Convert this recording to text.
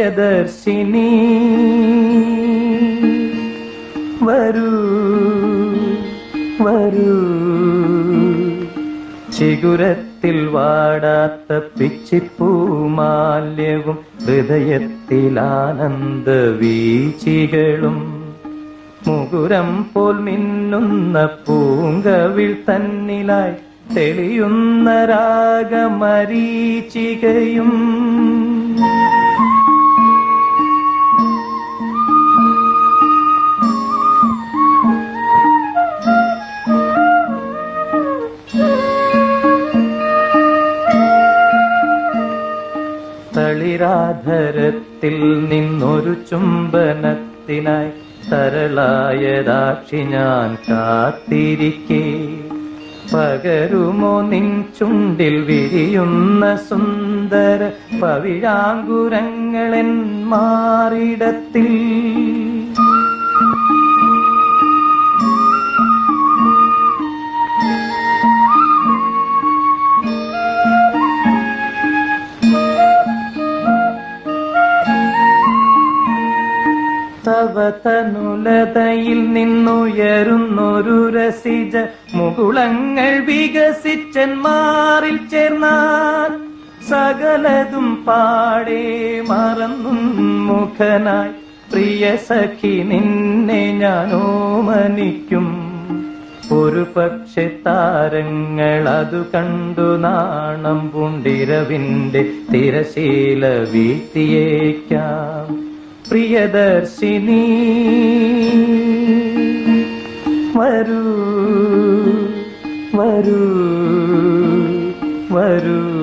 പ്രിയദർശിനി വരൂ വരൂ. ചിഗുരത്തിൽ വാടാത്ത പിച്ചിപ്പൂമാല്യവും ഹൃദയത്തിൽ ആനന്ദ വീച്ചികളും മുകുരം പോൽ മിന്നുന്ന പൂങ്കവിൽ തന്നിലായി തെളിയുന്ന രാഗമരീചികയും. തളിരാധരത്തിൽ നിന്നൊരു ചുംബനത്തിനായി സരളായ ദാക്ഷി ഞാൻ കാത്തിരിക്കേ. പകരുമോ നിൻ ചുണ്ടിൽ വിരിയുന്ന സുന്ദര പവിഴാങ്കുരങ്ങളെൻ മാറിടത്തിൽ? തവ തനുലതയിൽ നിന്നുയരുന്നൊരു രസിജ മുകുളങ്ങൾ വികസിച്ചൻ മാറിൽ ചേർന്നാൽ സകലതും പാടെ മറന്നും മുഖനായി. പ്രിയ സഖി നിന്നെ ഞാനോ മനിക്കും ഒരു പക്ഷെ താരങ്ങൾ അതു കണ്ടു നാണം പുണ്ടിരവിന്റെ തിരശീല വീഴ്ത്തിയേക്കാം. പ്രിയദർശിനി. വരൂ വരൂ വരൂ.